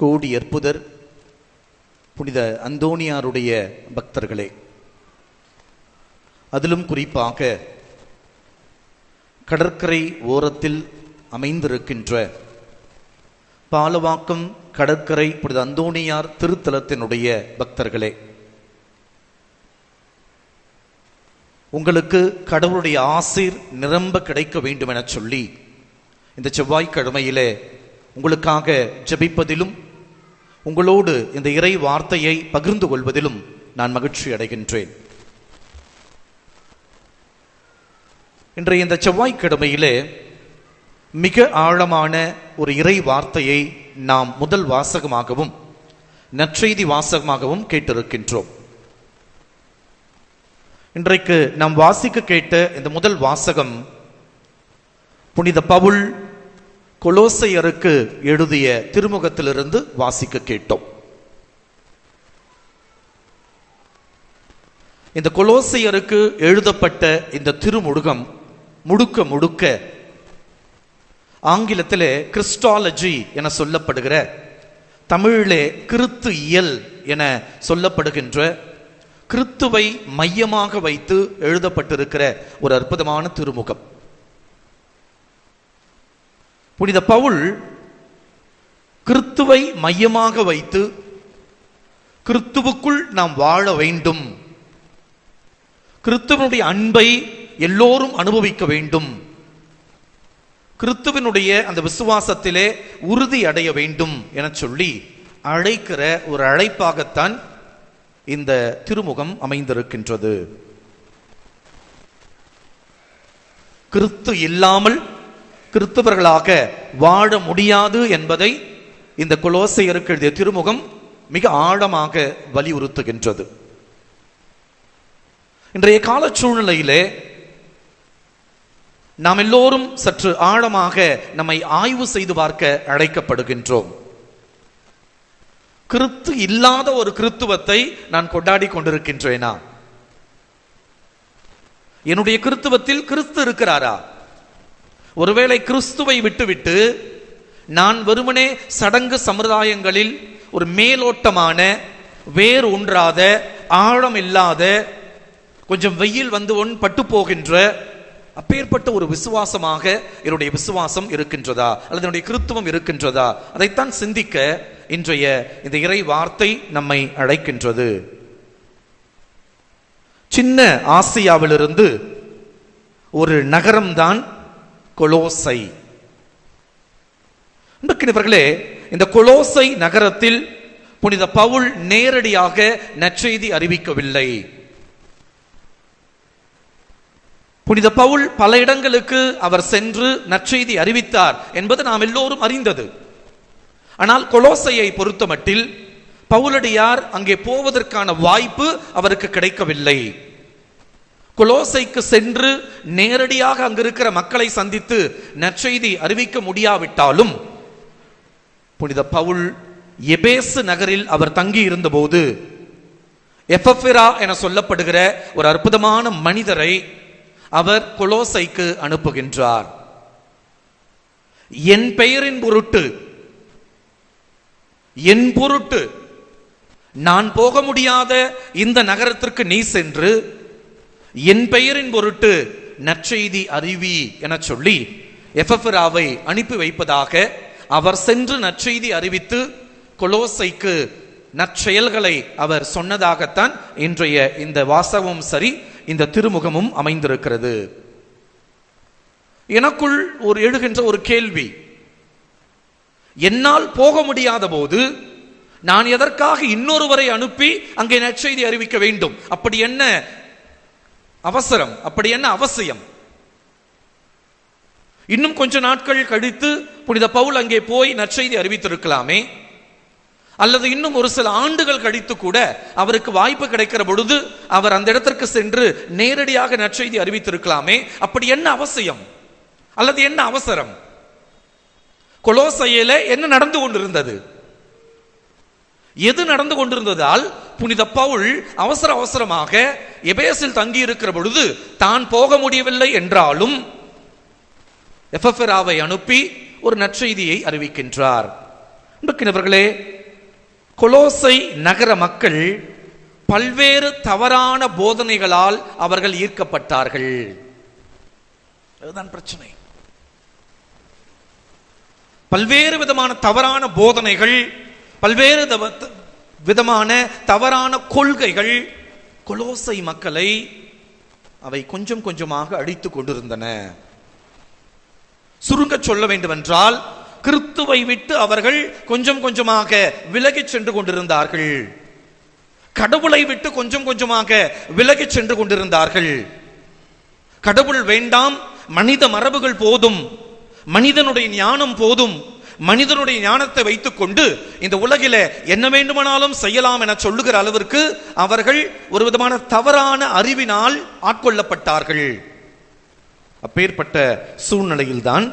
கோடி அற்புதர் புனித அந்தோணியாருடைய பக்தர்களே. அதிலும் குறிப்பாக கடற்கரை ஓரத்தில் அமைந்திருக்கின்ற பாலவாக்கம் கடற்கரை புனித அந்தோணியார் திருத்தலத்தினுடைய பக்தர்களே. உங்களுக்கு கடவுளுடைய ஆசீர் நிரம்ப கிடைக்க வேண்டும் என சொல்லி இந்த செவ்வாய்க்கிழமையிலே உங்களுக்காக ஜெபிப்பதிலும் உங்களோடு இந்த இறை வார்த்தையை பகிர்ந்து கொள்வதிலும் நான் மகிழ்ச்சி அடைகின்றேன். இன்றைய இந்த செவ்வாய்க்கிழமையிலே மிக ஆழமான ஒரு இறை வார்த்தையை நாம் முதல் வாசகமாகவும் நற்செய்தி வாசகமாகவும் கேட்டிருக்கின்றோம். இன்றைக்கு நாம் வாசிக்க கேட்ட இந்த முதல் வாசகம் புனித பவுல் கொலோசையருக்கு எழுதிய திருமுகத்திலிருந்து வாசிக்க கேட்டோம். இந்த கொலோசையருக்கு எழுதப்பட்ட இந்த திருமுடுகம் முடுக்க முடுக்க ஆங்கிலத்திலே கிறிஸ்டாலஜி என சொல்லப்படுகிற தமிழிலே கிறித்து இயல் என சொல்லப்படுகின்ற கிறித்துவை மையமாக வைத்து எழுதப்பட்டிருக்கிற ஒரு அற்புதமான திருமுகம். புனித பவுல் கிறித்துவை மையமாக வைத்து கிறித்துவுக்குள் நாம் வாழ வேண்டும். கிறித்துவனுடைய அன்பை எல்லோரும் அனுபவிக்க வேண்டும். கிறித்துவனுடைய அந்த விசுவாசத்திலே உறுதி அடைய வேண்டும் என சொல்லி அழைக்கிற ஒரு அழைப்பாகத்தான் இந்த திருமுகம் அமைந்திருக்கின்றது. கிறித்து இல்லாமல் கிறிஸ்தவர்களாக வாழ முடியாது என்பதை இந்த குலோசையருக்கு எழுதிய திருமுகம் மிக ஆழமாக வலியுறுத்துகின்றது. இன்றைய கால சூழ்நிலையிலே நாம் எல்லோரும் சற்று ஆழமாக நம்மை ஆய்வு செய்து பார்க்க அழைக்கப்படுகின்றோம். கிறித்து இல்லாத ஒரு கிறித்துவத்தை நான் கொண்டாடி கொண்டிருக்கின்றேனா? என்னுடைய கிறித்துவத்தில் கிறிஸ்து இருக்கிறாரா? ஒருவேளை கிறிஸ்துவை விட்டுவிட்டு நான் வெறுமனே சடங்கு சம்பிரதாயங்களில் ஒரு மேலோட்டமான வேர் ஒன்றாத ஆழம் இல்லாத கொஞ்சம் வெயில் வந்து ஒன் பட்டு போகின்ற அப்பேற்பட்ட ஒரு விசுவாசமாக என்னுடைய விசுவாசம் இருக்கின்றதா? அல்லது என்னுடைய கிறித்துவம் இருக்கின்றதா? அதைத்தான் சிந்திக்க இன்றைய இந்த இறை வார்த்தை நம்மை அழைக்கின்றது. சின்ன ஆசியாவிலிருந்து ஒரு நகரம்தான் கொலோசை. அன்புக்கினவர்களே இந்த கொலோசை நகரத்தில் புனித பவுல் நேரடியாக நற்செய்தி அறிவிக்கவில்லை. புனித பவுல் பல இடங்களுக்கு அவர் சென்று நற்செய்தி அறிவித்தார் என்பது நாம் எல்லோரும் அறிந்தது. ஆனால் கொலோசையை பொறுத்தமட்டில் பவுலடியார் அங்கே போவதற்கான வாய்ப்பு அவருக்கு கிடைக்கவில்லை. குலோசைக்கு சென்று நேரடியாக அங்கிருக்கிற மக்களை சந்தித்து நற்செய்தி அறிவிக்க முடியாவிட்டாலும் புனித பவுல் எபேசு நகரில் அவர் தங்கி இருந்தபோது எஃபெரா என சொல்லப்படுகிற ஒரு அற்புதமான மனிதரை அவர் கொலோசைக்கு அனுப்புகின்றார். என் பெயரின் பொருட்டு என் பொருட்டு நான் போக முடியாத இந்த நகரத்திற்கு நீ சென்று என் பெயரின் பொருட்டு நற்செய்தி அறிவி என சொல்லி எஃபெராவை அனுப்பி வைப்பதாக அவர் சென்று நற்செய்தி அறிவித்து கொலோசைக்கு நற்செயல்களை அவர் சொன்னதாகத்தான் இன்றைய இந்த வாசகமும் சரி இந்த திருமுகமும் அமைந்திருக்கிறது. எனக்குள் ஒரு எழுகின்ற ஒரு கேள்வி. என்னால் போக முடியாத போது நான் எதற்காக இன்னொருவரை அனுப்பி அங்கே நற்செய்தி அறிவிக்க வேண்டும்? அப்படி என்ன? அவசரம். அப்படி என்ன அவசியம்? இன்னும் கொஞ்ச நாட்கள் கழித்து புனித பவுல் அங்கே போய் நற்செய்தி அறிவித்திருக்கலாமே. அல்லது இன்னும் ஒரு சில ஆண்டுகள் கழித்து கூட அவருக்கு வாய்ப்பு கிடைக்கிற பொழுது அவர் அந்த இடத்திற்கு சென்று நேரடியாக நற்செய்தி அறிவித்திருக்கலாமே. அப்படி என்ன அவசியம்? அல்லது என்ன அவசரம்? கொலோசையில என்ன நடந்து கொண்டிருந்தது? எது நடந்து கொண்டிருந்ததால் புனித பவுல் அவசர அவசரமாக எபேசில் தங்கி இருக்கிற பொழுது தான் போக முடியவில்லை என்றாலும் எஃபெராவை அனுப்பி ஒரு நற்செய்தியை அறிவிக்கின்றார். அன்புக்கினவர்களே கொலோசை நகர மக்கள் பல்வேறு தவறான போதனைகளால் அவர்கள் ஈர்க்கப்பட்டார்கள். அதுதான் பிரச்சனை. பல்வேறு விதமான தவறான போதனைகள் பல்வேறு விதமான தவறான கொள்கைகள் கொலோசை மக்களை அவை கொஞ்சம் கொஞ்சமாக அழித்துக் கொண்டிருந்தன. சுருங்க சொல்ல வேண்டுமென்றால் கிறிஸ்துவை விட்டு அவர்கள் கொஞ்சம் கொஞ்சமாக விலகிச் சென்று கொண்டிருந்தார்கள். கடவுளை விட்டு கொஞ்சம் கொஞ்சமாக விலகிச் சென்று கொண்டிருந்தார்கள். கடவுள் வேண்டாம் மனித மரபுகள் போதும் மனிதனுடைய ஞானம் போதும் மனிதனுடைய ஞானத்தை வைத்துக்கொண்டு இந்த உலகில என்ன வேண்டுமானாலும் செய்யலாம் என சொல்லுகிற அளவிற்கு அவர்கள் ஒரு விதமான தவறான அறிவினால் ஆட்கொள்ளப்பட்டார்கள். அப்பேற்பட்ட சூழ்நிலையில்தான்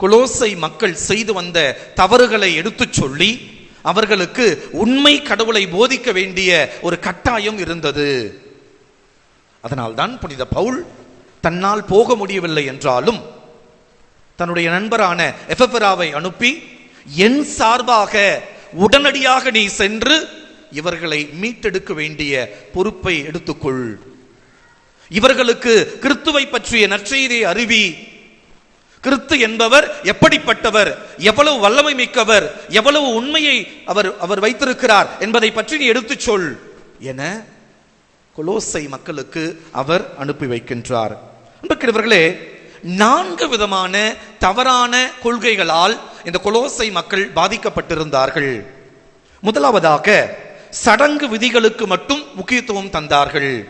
குலோசை மக்கள் செய்து வந்த தவறுகளை எடுத்துச் சொல்லி அவர்களுக்கு உண்மை கடவுளை போதிக்க வேண்டிய ஒரு கட்டாயம் இருந்தது. அதனால்தான் புனித பவுல் தன்னால் போக முடியவில்லை என்றாலும் தன்னுடைய நண்பரான எஃபெராவை அனுப்பி என் சார்பாக உடனடியாக நீ சென்று இவர்களை மீட்டெடுக்க வேண்டிய பொறுப்பை எடுத்துக்கொள். இவர்களுக்கு கிறிஸ்துவை பற்றிய நற்செய்தியை அறிவி. கிறிஸ்து என்பவர் எப்படிப்பட்டவர் எவ்வளவு வல்லமை மிக்கவர் எவ்வளவு உண்மையை அவர் அவர் வைத்திருக்கிறார் என்பதை பற்றி நீ எடுத்துச் சொல் என கொலோசை மக்களுக்கு அவர் அனுப்பி வைக்கின்றார். இவர்களே நான்கு விதமான தவறான கொள்கைகளால் இந்த கொலோசை மக்கள் பாதிக்கப்பட்டிருந்தார்கள். முதலாவதாக சடங்கு விதிகளுக்கு மட்டும் முக்கியத்துவம் தந்தார்கள்.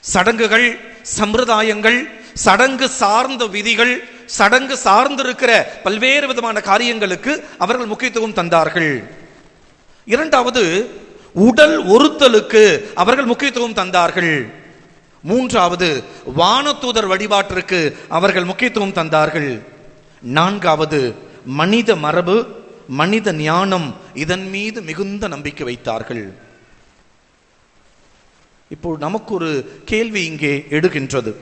சடங்குகள் சம்பிரதாயங்கள் சடங்கு சார்ந்த விதிகள் சடங்கு சார்ந்திருக்கிற பல்வேறு விதமான காரியங்களுக்கு அவர்கள் முக்கியத்துவம் தந்தார்கள். இரண்டாவது உடல் ஒருத்தலுக்கு அவர்கள் முக்கியத்துவம் தந்தார்கள். மூன்றாவது வானதூதர் வழிபாட்டிற்கு அவர்கள் முக்கியத்துவம் தந்தார்கள். நான்காவது மனித மரபு மனித ஞானம் இதன் மீது மிகுந்த நம்பிக்கை வைத்தார்கள். இப்போ நமக்கு ஒரு கேள்வி இங்கே எடுகின்றது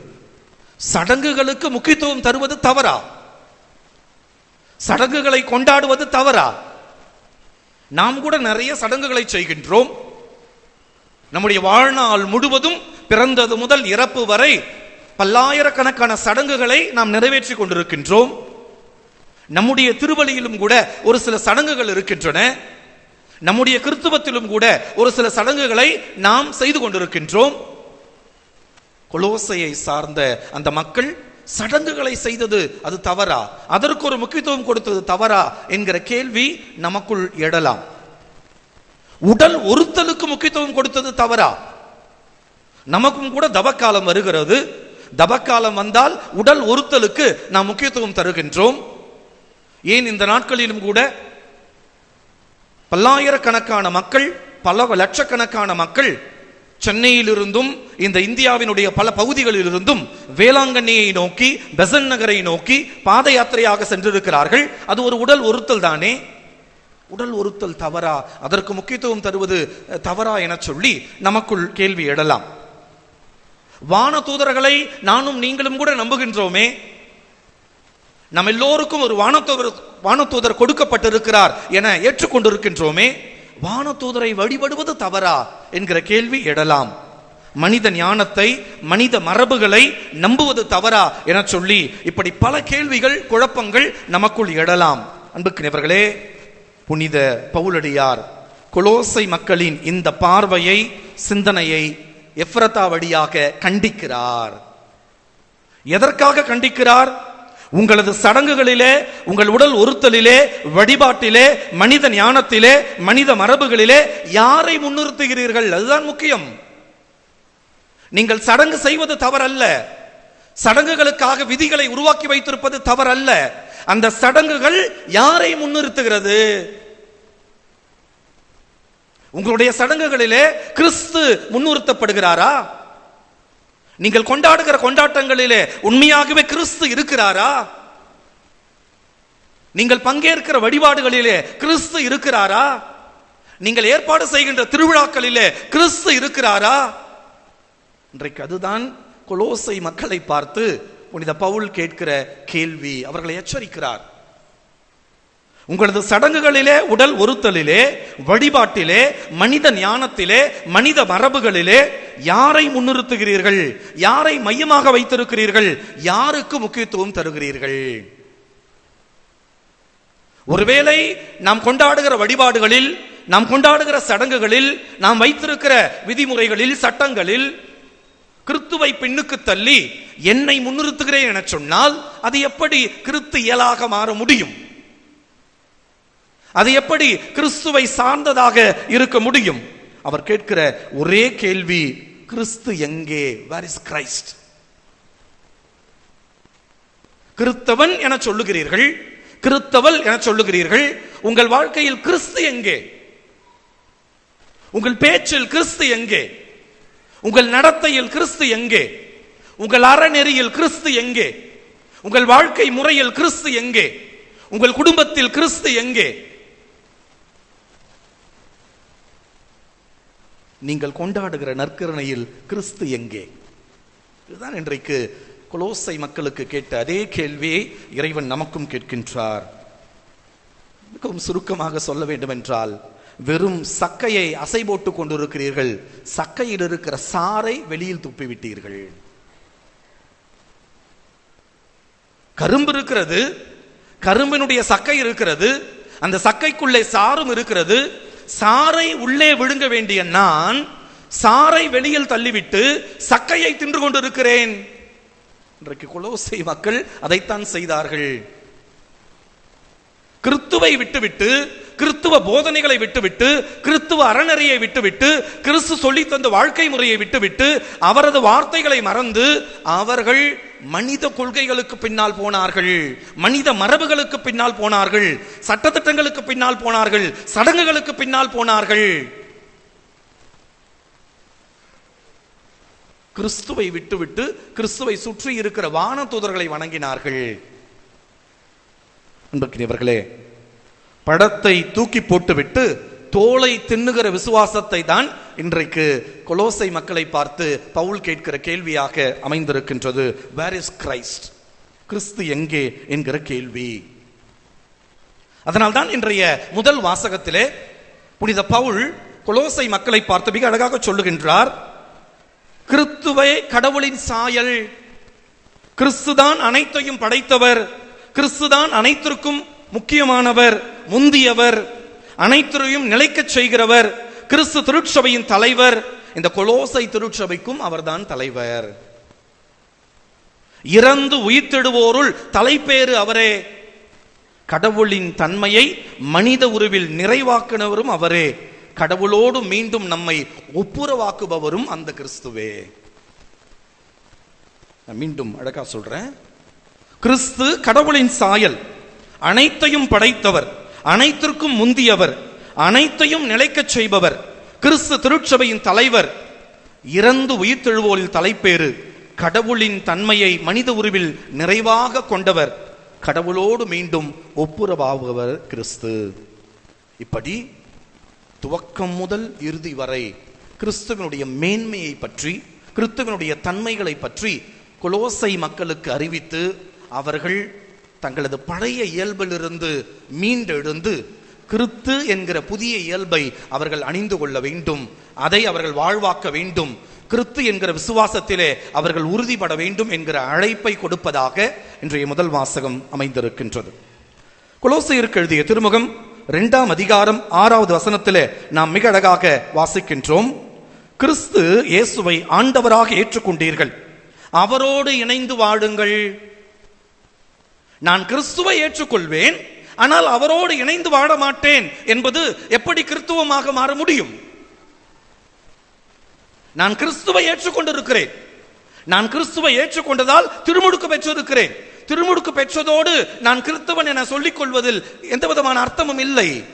சடங்குகளுக்கு முக்கியத்துவம் தருவது தவறா? சடங்குகளை கொண்டாடுவது தவறா? நாம் கூட நிறைய சடங்குகளை செய்கின்றோம். நம்முடைய வாழ்நாள் முழுவதும் பிறந்தது முதல் இறப்பு வரை பல்லாயிரக்கணக்கான சடங்குகளை நாம் நிறைவேற்றி கொண்டிருக்கின்றோம். நம்முடைய திருவழியிலும் கூட ஒரு சில சடங்குகள் இருக்கின்றன. நம்முடைய கிறிஸ்துவத்திலும் கூட ஒரு சில சடங்குகளை நாம் செய்து கொண்டிருக்கின்றோம். கொலோசையை சார்ந்த அந்த மக்கள் சடங்குகளை செய்தது அது தவறா? அதற்கு ஒரு முக்கியத்துவம் கொடுத்தது தவறா என்கிற கேள்வி நமக்குள் எழலாம். உடல் ஒருத்தலுக்கு முக்கியத்துவம் கொடுத்தது தவறா? நமக்கும் கூட தவக்காலம் வருகிறது. தபக்காலம் வந்தால் உடல் ஒருத்தலுக்கு நாம் முக்கியத்துவம் தருகின்றோம். ஏன் இந்த நாட்களிலும் கூட? பல்லாயிரக்கணக்கான மக்கள் பல லட்சக்கணக்கான மக்கள் சென்னையிலிருந்தும் இந்த இந்தியாவினுடைய பல பகுதிகளிலிருந்தும் வேளாங்கண்ணியை நோக்கி பெசன் நகரை நோக்கி பாத யாத்திரையாக சென்றிருக்கிறார்கள். அது ஒரு உடல் ஒருத்தல் தானே? உடல் ஒருத்தல் தவறா? அதற்கு முக்கியத்துவம் தருவது தவறா என சொல்லி நமக்குள் கேள்வி எழலாம். வான தூதர்களை நானும் நீங்களும் கூட நம்புகின்றோமே. நம் எல்லோருக்கும் ஒரு வானத்தூதர் வானத்தூதர் கொடுக்கப்பட்டிருக்கிறார் என ஏற்றுக்கொண்டிருக்கின்றோமே. வானத்தூதரை வழிபடுவது தவறா என்கிற கேள்வி எழலாம். மனித ஞானத்தை மனித மரபுகளை நம்புவது தவறா என சொல்லி இப்படி பல கேள்விகள் குழப்பங்கள் நமக்குள் எழலாம். அன்புக்குரியவர்களே புனித பவுலடியார் கொலோசை மக்களின் இந்த பார்வையை சிந்தனையை எஃப்ரத்தா வழியாக கண்டிக்கிறார். எதற்காக கண்டிக்கிறார்? உங்களது சடங்குகளிலே உங்கள் உடல் ஒருத்தலிலே வழிபாட்டிலே மனித ஞானத்திலே மனித மரபுகளிலே யாரை முன்னிறுத்துகிறீர்கள்? அதுதான் முக்கியம். நீங்கள் சடங்கு செய்வது தவறல்ல. சடங்குகளுக்காக விதிகளை உருவாக்கி வைத்திருப்பது தவறல்ல. அந்த சடங்குகள் யாரை முன்னிறுத்துகிறது? உங்களுடைய சடங்குகளிலே கிறிஸ்து முன்னிறுத்தப்படுகிறாரா? நீங்கள் கொண்டாடுகிற கொண்டாட்டங்களிலே உண்மையாகவே கிறிஸ்து இருக்கிறாரா? நீங்கள் பங்கேற்கிற வழிபாடுகளிலே கிறிஸ்து இருக்கிறாரா? நீங்கள் ஏற்பாடு செய்கின்ற திருவிழாக்களிலே கிறிஸ்து இருக்கிறாரா? இன்றைக்கு அதுதான் கொலோசை மக்களை பார்த்து புனித பவுல் கேட்கிற கேள்வி. அவர்களை எச்சரிக்கிறார். உங்களது சடங்குகளிலே உடல் ஒருத்தலிலே வழிபாட்டிலே மனித ஞானத்திலே மனித மரபுகளிலே யாரை முன்னிறுத்துகிறீர்கள்? யாரை மையமாக வைத்திருக்கிறீர்கள்? யாருக்கு முக்கியத்துவம் தருகிறீர்கள்? ஒருவேளை நாம் கொண்டாடுகிற வழிபாடுகளில் நாம் கொண்டாடுகிற சடங்குகளில் நாம் வைத்திருக்கிற விதிமுறைகளில் சட்டங்களில் கிறித்துவை பின்னுக்கு தள்ளி என்னை முன்னிறுத்துகிறேன் என சொன்னால் அது எப்படி கிறித்து இயலாக மாற முடியும்? அது எப்படி கிறிஸ்துவை சார்ந்ததாக இருக்க முடியும்? அவர் கேட்கிற ஒரே கேள்வி கிறிஸ்து எங்கே? வேர் இஸ் கிரைஸ்ட் கிறிஸ்தவன் என சொல்லுகிறீர்கள் கிறிஸ்தவல் என சொல்லுகிறீர்கள் உங்கள் வாழ்க்கையில் கிறிஸ்து எங்கே? உங்கள் பேச்சில் கிறிஸ்து எங்கே? உங்கள் நடத்தையில் கிறிஸ்து எங்கே? உங்கள் அறநெறியில் கிறிஸ்து எங்கே? உங்கள் வாழ்க்கை முறையில் கிறிஸ்து எங்கே? உங்கள் குடும்பத்தில் கிறிஸ்து எங்கே? நீங்கள் கொண்டாடுகிற நற்கரணையில் கிறிஸ்து எங்கே? இதுதான் இன்றைக்கு கொலோசை மக்களுக்கு கேட்ட அதே கேள்வியை இறைவன் நமக்கும் கேட்கின்றார். மிகவும் சுருக்கமாக சொல்ல வேண்டும் என்றால் வெறும் சக்கையை அசை போட்டு கொண்டிருக்கிறீர்கள் சக்கையில் இருக்கிற சாறை வெளியில் துப்பிவிட்டீர்கள். கரும்பு இருக்கிறது கரும்பினுடைய சக்கை இருக்கிறது அந்த சக்கைக்குள்ளே சாரும் இருக்கிறது சாறை உள்ளே விழுங்க வேண்டிய நான் சாறை வெளியில் தள்ளிவிட்டு சக்கையை தின்று கொண்டிருக்கிறேன். இன்றைக்கு குலோசை மக்கள் அதைத்தான் செய்தார்கள். கிறித்துவை விட்டுவிட்டு கிறிஸ்துவ போதனைகளை விட்டுவிட்டு கிறிஸ்துவ அறநெறியை விட்டுவிட்டு கிறிஸ்து சொல்லி தந்த வாழ்க்கை முறையை விட்டுவிட்டு அவரது வார்த்தைகளை மறந்து அவர்கள் மனித கொள்கைகளுக்கு பின்னால் போனார்கள். மனித மரபுகளுக்கு பின்னால் போனார்கள். சட்டத்திட்டங்களுக்கு பின்னால் போனார்கள். சடங்குகளுக்கு பின்னால் போனார்கள். கிறிஸ்துவை விட்டுவிட்டு கிறிஸ்துவை சுற்றி இருக்கிற வான தூதர்களை வணங்கினார்கள். அன்புக்குரியவர்களே படத்தை தூக்கி போட்டுவிட்டு தோலை தின்னுகிற விசுவாசத்தை தான் இன்றைக்கு கொலோசை மக்களை பார்த்து பவுல் கேட்கிற கேள்வியாக அமைந்திருக்கின்றது. வேர் இஸ் கிரைஸ்ட் கிறிஸ்து எங்கே? என்கிற கேள்வி. அதனால்தான் இன்றைய முதல் வாசகத்திலே புனித பவுல் கொலோசை மக்களை பார்த்து மிக அழகாக சொல்லுகின்றார். கிறிஸ்துவே கடவுளின் சாயல். கிறிஸ்துதான் அனைத்தையும் படைத்தவர். கிறிஸ்துதான் அனைத்திற்கும் முக்கியமானவர் முந்தியவர் அனைத்துறையும் நிலைக்கச் செய்கிறவர் கிறிஸ்து திருச்சபையின் தலைவர் இந்த கொலோசை திருச்சபைக்கும் அவர்தான் தலைவர். இறந்து உயிர்த்தெடுவோருள் தலைப்பேறு அவரே. கடவுளின் தன்மையை மனித உருவில் நிறைவாக்கினவரும் அவரே. கடவுளோடு மீண்டும் நம்மை ஒப்புரவாக்குபவரும் அந்த கிறிஸ்துவே. நான் மீண்டும் அழகா சொல்றேன். கிறிஸ்து கடவுளின் சாயல். அனைத்தையும் படைத்தவர் அனைத்திற்கும் முந்தியவர் அனைத்தையும் நிலைக்கச் செய்பவர் கிறிஸ்து திருச்சபையின் தலைவர். இறந்து உயிர்த்தெழுவோரில் தலைப்பேறு கடவுளின் தன்மையை மனித உருவில் நிறைவாக கொண்டவர். கடவுளோடு மீண்டும் ஒப்புரவாகுவர் கிறிஸ்து. இப்படி துவக்கம் முதல் இறுதி வரை கிறிஸ்துவனுடைய மேன்மையை பற்றி கிறிஸ்துவனுடைய தன்மைகளை பற்றி குலோசை மக்களுக்கு அறிவித்து அவர்கள் தங்களது பழைய இயல்பிலிருந்து மீண்டெழுந்து கிறித்து என்கிற புதிய இயல்பை அவர்கள் அணிந்து கொள்ள வேண்டும். அதை அவர்கள் வாழ்வாக்க வேண்டும். கிறித்து என்கிற விசுவாசத்திலே அவர்கள் உறுதிப்பட வேண்டும் என்கிற அழைப்பை கொடுப்பதாக இன்றைய முதல் வாசகம் அமைந்திருக்கின்றது. குலோசையருக்கு எழுதிய திருமுகம் இரண்டாம் அதிகாரம் ஆறாவது வசனத்திலே நாம் மிக அழகாக வாசிக்கின்றோம். கிறிஸ்து இயேசுவை ஆண்டவராக ஏற்றுக்கொண்டீர்கள். அவரோடு இணைந்து வாழுங்கள். நான் கிறிஸ்துவை ஏற்றுக்கொள்வேன் ஆனால் அவரோடு இணைந்து வாழ மாட்டேன் என்பது எப்படி கிறிஸ்துவமாக மாற முடியும்? நான் கிறிஸ்துவை ஏற்றுக்கொண்டிருக்கிறேன். நான் கிறிஸ்துவை ஏற்றுக்கொண்டதால் திருமுடுக்கு பெற்றிருக்கிறேன். திருமுடுக்கு பெற்றதோடு நான் கிறிஸ்தவன் என சொல்லிக் கொள்வதில் எந்த விதமான அர்த்தமும் இல்லை.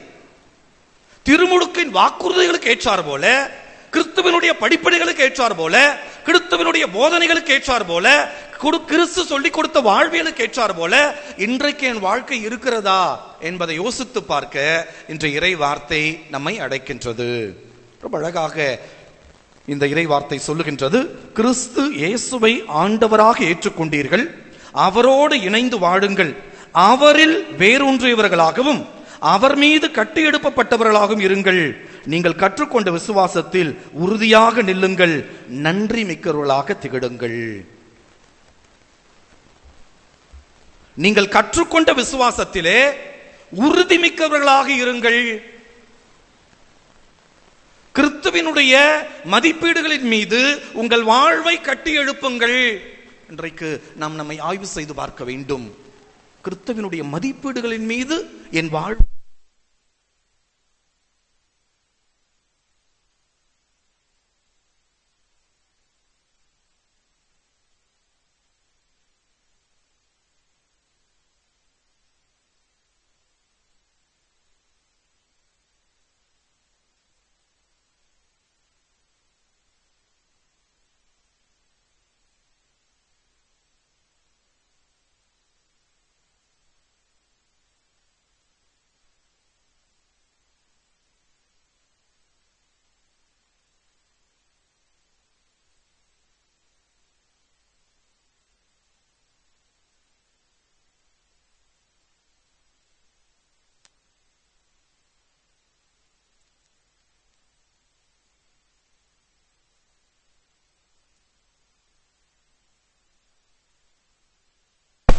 திருமுடுக்கின் வாக்குறுதிகளுக்கு ஏற்றார் போல கிறிஸ்துவனுடைய படிப்படிகளுக்கு ஏற்றார் போல கிறிஸ்துவனுடைய போதனைகளுக்கு ஏற்றார் போல கிறிஸ்து சொல்லி கொடுத்த வாழ்வியலுக்கு ஏற்றார் போல இன்றைக்கு என் வாழ்க்கை இருக்கிறதா என்பதை யோசித்து பார்க்க இன்று இறை வார்த்தை நம்மை அடைக்கின்றது. ரொம்ப அழகாக இந்த இறை வார்த்தை சொல்லுகின்றது. கிறிஸ்து இயேசுவை ஆண்டவராக ஏற்றுக்கொண்டீர்கள். அவரோடு இணைந்து வாழுங்கள். அவரில் வேரூன்றியவர்களாகவும் அவர் மீது கட்டி எழுப்பப்பட்டவர்களாகவும் இருங்கள். நீங்கள் கற்றுக்கொண்ட விசுவாசத்தில் உறுதியாக நில்லுங்கள் நன்றி மிக்கவர்களாக திகழுங்கள். நீங்கள் கற்றுக்கொண்ட விசுவாசத்திலே உறுதிமிக்கவர்களாக இருங்கள். கிறிஸ்துவினுடைய மதிப்பீடுகளின் மீது உங்கள் வாழ்வை கட்டி எழுப்புங்கள். இன்றைக்கு நாம் நம்மை ஆய்வு செய்து பார்க்க வேண்டும். கிறிஸ்துவினுடைய மதிப்பீடுகளின் மீது என் வாழ்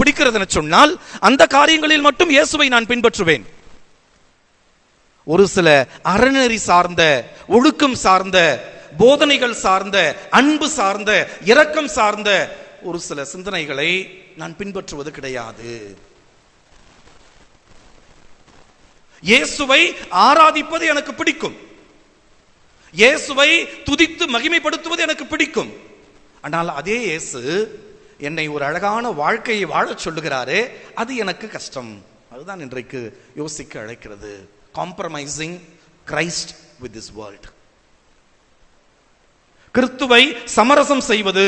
பிடிக்கிறது என சொன்னால் அந்த காரியங்களில் மட்டும் இயேசுவை நான் பின்பற்றுவேன். ஒரு சில அறநெறி சார்ந்த ஒழுக்கம் சார்ந்த போதனைகள் சார்ந்த அன்பு சார்ந்த இரக்கம் சார்ந்த ஒரு சில சிந்தனைகளை நான் பின்பற்றுவது கிடையாது. இயேசுவை ஆராதிப்பது எனக்கு பிடிக்கும். இயேசுவை துதித்து மகிமைப்படுத்துவது எனக்கு பிடிக்கும். ஆனால் அதே இயேசு என்னை ஒரு அழகான வாழ்க்கையை வாழச் சொல்லுகிறாரே அது எனக்கு கஷ்டம். அதுதான் இன்றைக்கு யோசிக்க அழைக்கிறது. Compromising Christ with this world கிறிஸ்துவை சமரசம் செய்வது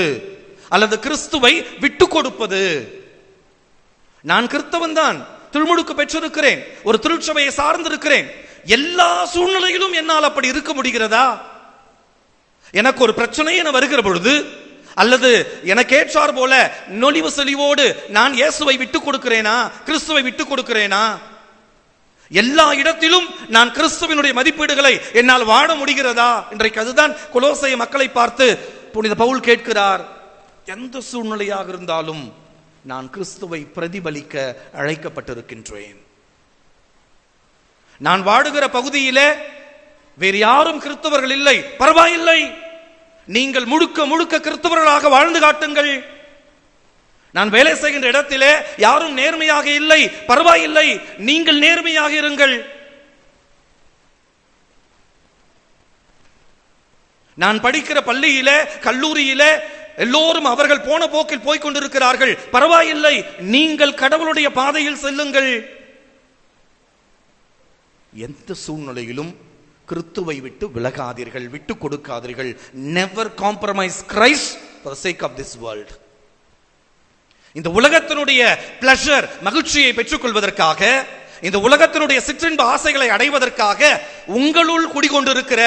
அல்லது கிறிஸ்துவை விட்டு கொடுப்பது. நான் கிறிஸ்தவன் தான் திருமுழுக்கு பெற்றிருக்கிறேன் ஒரு திருச்சபையை சார்ந்திருக்கிறேன். எல்லா சூழ்நிலையிலும் என்னால் அப்படி இருக்க முடிகிறதா? எனக்கு ஒரு பிரச்சனை என வருகிற பொழுது அல்லது எனக்கு ஏற்றார் போல நொலிவு செலிவோடு நான் இயேசுவை விட்டு கொடுக்கிறேனா? கிறிஸ்துவை விட்டு கொடுக்கிறேனா? எல்லா இடத்திலும் நான் கிறிஸ்துவனுடைய மதிப்பீடுகளை என்னால் வாழ முடிகிறதா? இன்றைக்கு அதுதான் குலோசைய மக்களை பார்த்து புனித பவுல் கேட்கிறார். எந்த சூழ்நிலையாக இருந்தாலும் நான் கிறிஸ்துவை பிரதிபலிக்க அழைக்கப்பட்டிருக்கின்றேன். நான் வாடுகிற பகுதியிலே வேறு யாரும் கிறிஸ்தவர்கள் இல்லை. பரவாயில்லை. நீங்கள் முழுக்க முழுக்க கிறிஸ்தவர்களாக வாழ்ந்து காட்டுங்கள். நான் வேலை செய்கின்ற இடத்திலே யாரும் நேர்மையாக இல்லை பரவாயில்லை. நீங்கள் நேர்மையாக இருங்கள். நான் படிக்கிற பள்ளியில கல்லூரியில எல்லோரும் அவர்கள் போன போக்கில் போய்க் கொண்டிருக்கிறார்கள். பரவாயில்லை நீங்கள் கடவுளுடைய பாதையில் செல்லுங்கள். எந்த சூழ்நிலையிலும் கிறிஸ்துவை விட்டு விலகாதீர்கள் விட்டு கொடுக்காதீர்கள். Never compromise Christ for sake of this world இந்த உலகத்தினுடைய பிளஷர் மகிழ்ச்சியை பெற்றுக்கொள்வதற்காக இந்த உலகத்தினுடைய சிற்றின்ப ஆசைகளை அடைவதற்காக உங்களுள் குடிகொண்டிருக்கிற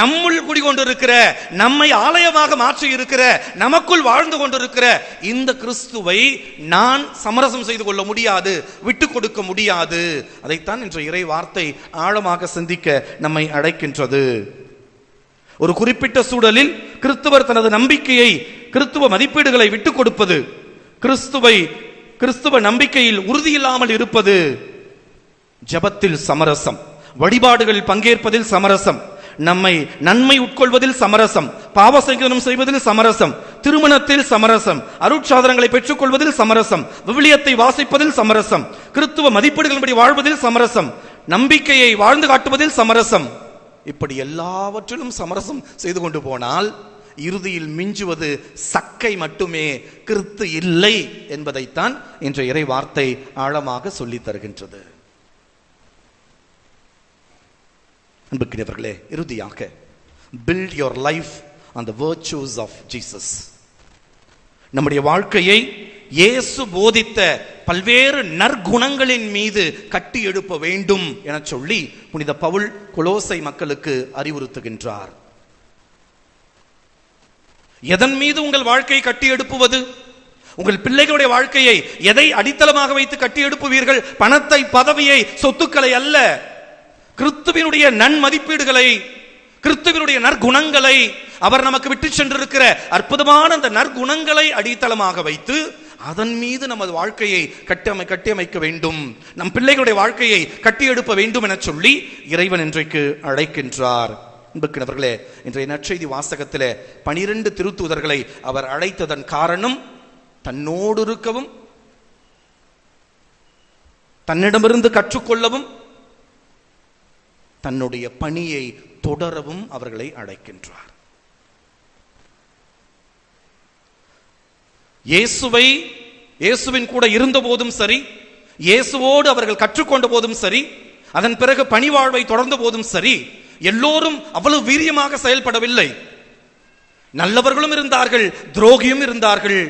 நம்முள் குடிகொண்டிருக்கிற நம்மை ஆலயமாக மாற்றி இருக்கிற நமக்குள் வாழ்ந்து கொண்டிருக்கிற இந்த கிறிஸ்துவை நான் சமரசம் செய்து கொள்ள முடியாது விட்டு கொடுக்க முடியாது. அதைத்தான் இன்று இறை வார்த்தை ஆழமாக சிந்திக்க நம்மை அழைக்கின்றது. ஒரு குறிப்பிட்ட சூழலில் கிறிஸ்துவர் தனது நம்பிக்கையை கிறிஸ்துவ மதிப்பீடுகளை விட்டுக் கொடுப்பது கிறிஸ்துவை கிறிஸ்துவ நம்பிக்கையில் உறுதியில்லாமல் இருப்பது ஜபத்தில் சமரசம். வழிபாடுகளில் பங்கேற்பதில் சமரசம். நம்மை நன்மை உட்கொள்வதில் சமரசம். பாவசங்கனம் செய்வதில் சமரசம். திருமணத்தில் சமரசம். அருட்சாதனங்களை பெற்றுக்கொள்வதில் சமரசம். விவிலியத்தை வாசிப்பதில் சமரசம். கிறித்துவ மதிப்பீடுகளின்படி வாழ்வதில் சமரசம். நம்பிக்கையை வாழ்ந்து காட்டுவதில் சமரசம். இப்படி எல்லாவற்றிலும் சமரசம் செய்து கொண்டு போனால் இறுதியில் மிஞ்சுவது சக்கை மட்டுமே கிறித்து இல்லை என்பதைத்தான் இன்றைய இறை வார்த்தை ஆழமாக சொல்லித் தருகின்றது. அன்புக்கினவர்களே இறுதியாக பில்ட் யுவர் லைஃப் அந்த த வேர்ச்சூஸ் ஆஃப் ஜீசஸ் நம்முடைய வாழ்க்கையை இயேசு போதித்த பல்வேறு நற்குணங்களின் மீது கட்டி எழுப்ப வேண்டும் என சொல்லி புனித பவுல் குலோசை மக்களுக்கு அறிவுறுத்துகின்றார். எதன் மீது உங்கள் வாழ்க்கை கட்டி எழுப்புவது? உங்கள் பிள்ளைகளுடைய வாழ்க்கையை எதை அடித்தளமாக வைத்து கட்டி எழுப்புவீர்கள்? பணத்தை பதவியை சொத்துக்களை அல்ல. கிறிஸ்துவினுடைய நன்மதிப்பீடுகளை கிறிஸ்துவினுடைய நற்குணங்களை அவர் நமக்கு விட்டு சென்றிருக்கிற அற்புதமான அந்த நற்குணங்களை அடித்தளமாக வைத்து அதன் மீது நமது வாழ்க்கையை கட்டமை கட்டியமைக்க வேண்டும். நம் பிள்ளைகளுடைய வாழ்க்கையை கட்டி எழுப்ப வேண்டும் என சொல்லி இறைவன் இன்றைக்கு அழைக்கின்றார். அன்புக்கினவர்களே இன்றைய நற்செய்தி வாசகத்திலே பனிரெண்டு திருத்தூதர்களை அவர் அழைத்ததன் காரணம் தன்னோடு இருக்கவும் தன்னிடமிருந்து கற்றுக்கொள்ளவும் தன்னுடைய பணியை தொடரவும் அவர்களை அழைக்கின்றார். இயேசுவை இயேசுவின் கூட இருந்த போதும் சரி இயேசுவோடு அவர்கள் கற்றுக்கொண்ட போதும் சரி அதன் பிறகு பணிவாழ்வை தொடர்ந்த போதும் சரி எல்லோரும் அவ்வளவு வீரியமாக செயல்படவில்லை. நல்லவர்களும் இருந்தார்கள் துரோகியும் இருந்தார்கள்.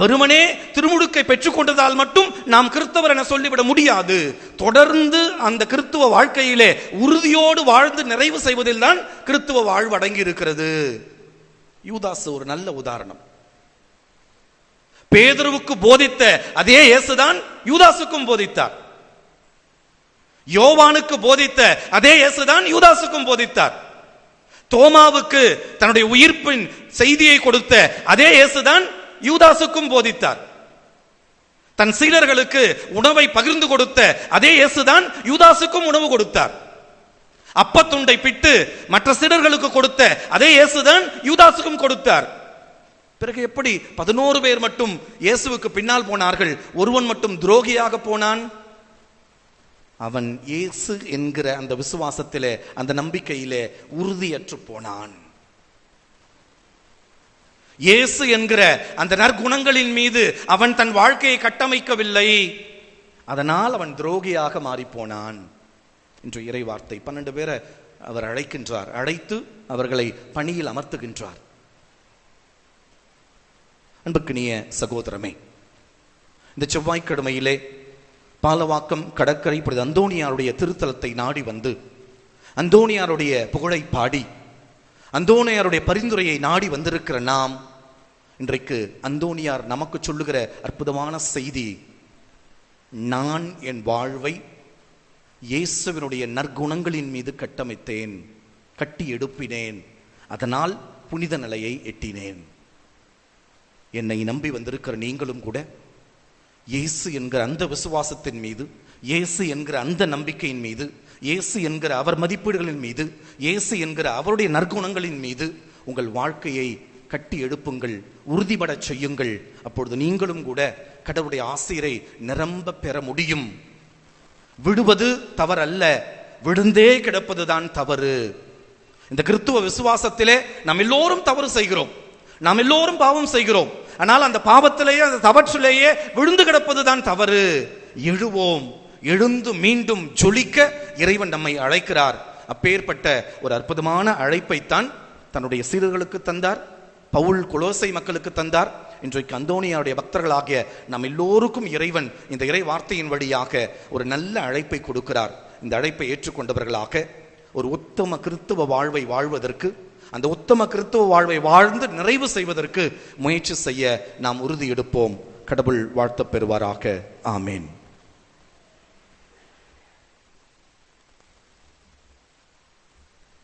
வெறுமனே திருமுழுக்கை பெற்றுக்கொண்டதால் மட்டும் நாம் கிறிஸ்தவர் என சொல்லிவிட முடியாது. தொடர்ந்து அந்த கிறிஸ்துவ வாழ்க்கையிலே உறுதியோடு வாழ்ந்து நிறைவு செய்வதில் தான் கிறிஸ்துவ வாழ்வு அடங்கி இருக்கிறது யூதாஸ் ஒரு நல்ல உதாரணம். பேதுருவுக்கு போதித்த அதே இயேசுதான் யூதாசுக்கும் போதித்தார். யோவானுக்கு போதித்த அதே இயேசுதான் யூதாசுக்கும் போதித்தார். தோமாவுக்கு தன்னுடைய உயிர்ப்பின் செய்தியை கொடுத்த அதே இயேசுதான் யூதாசுக்கும் போதித்தார். தன் சீடர்களுக்கு உணவை பகிர்ந்து கொடுத்த அதே இயேசுதான் யூதாசுக்கும் உணவு கொடுத்தார். அப்பத்துண்டை பிட்டு மற்ற சீடர்களுக்கு கொடுத்த அதே இயேசுதான் யூதாசுக்கும் கொடுத்தார். பிறகு எப்படி பதினோரு பேர் மட்டும் இயேசுவுக்கு பின்னால் போனார்கள்? ஒருவன் மட்டும் துரோகியாக போனான்? அவன் இயேசு என்கிற அந்த விசுவாசத்திலே அந்த நம்பிக்கையிலே உறுதியற்று போனான். இயேசு என்கிற அந்த நற்குணங்களின் மீது அவன் தன் வாழ்க்கையை கட்டமைக்கவில்லை. அதனால் அவன் துரோகியாக மாறிப்போனான் என்று இறை வார்த்தை பன்னெண்டு பேரை அவர் அழைக்கின்றார். அழைத்து அவர்களை பணியில் அமர்த்துகின்றார். அன்புக்கினிய சகோதரமே இந்த செவ்வாய்க்கிழமையிலே பாலவாக்கம் கடற்கரை இப்பொழுது அந்தோணியாருடைய திருத்தலத்தை நாடி வந்து அந்தோணியாருடைய புகழை பாடி அந்தோனியாருடைய பரிந்துரையை நாடி வந்திருக்கிற நாம் இன்றைக்கு அந்தோணியார் நமக்கு சொல்லுகிற அற்புதமான செய்தி நான் என் வாழ்வை இயேசுவினுடைய நற்குணங்களின் மீது கட்டமைத்தேன் கட்டி எடுப்பினேன் அதனால் புனித நிலையை எட்டினேன். என்னை நம்பி வந்திருக்கிற நீங்களும் கூட இயேசு என்கிற அந்த விசுவாசத்தின் மீது இயேசு என்கிற அந்த நம்பிக்கையின் மீது இயேசு என்கிற அவர் மதிப்பீடுகளின் மீது இயேசு என்கிற அவருடைய நற்குணங்களின் மீது உங்கள் வாழ்க்கையை கட்டி எழுப்புங்கள் உறுதிபடச் செய்யுங்கள். அப்பொழுது நீங்களும் கூட கடவுளுடைய ஆசிரியரை நிரம்ப பெற முடியும். விடுவது தவறல்ல. விழுந்தே கிடப்பதுதான் தவறு. இந்த கிறித்துவ விசுவாசத்திலே நாம் எல்லோரும் தவறு செய்கிறோம். நாம் எல்லோரும் பாவம் செய்கிறோம். ஆனால் அந்த பாவத்திலேயே அந்த தவற்றிலேயே விழுந்து கிடப்பதுதான் தவறு. எழுவோம் எழுந்து மீண்டும் ஜொலிக்க இறைவன் நம்மை அழைக்கிறார். அப்பேற்பட்ட ஒரு அற்புதமான அழைப்பைத்தான் தன்னுடைய சீரர்களுக்கு தந்தார் பவுல் குலோசை மக்களுக்கு தந்தார். இன்றைக்கு அந்தோனியாருடைய பக்தர்களாகிய நம் எல்லோருக்கும் இறைவன் இந்த இறை வார்த்தையின் வழியாக ஒரு நல்ல அழைப்பை கொடுக்கிறார். இந்த அழைப்பை ஏற்றுக்கொண்டவர்களாக ஒரு உத்தம கிறித்துவ வாழ்வை வாழ்வதற்கு அந்த உத்தம கிறித்துவ வாழ்வை வாழ்ந்து நிறைவு செய்வதற்கு முயற்சி செய்ய நாம் உறுதி எடுப்போம் கடவுள் வாழ்த்தப் பெறுவாராக. ஆமேன்.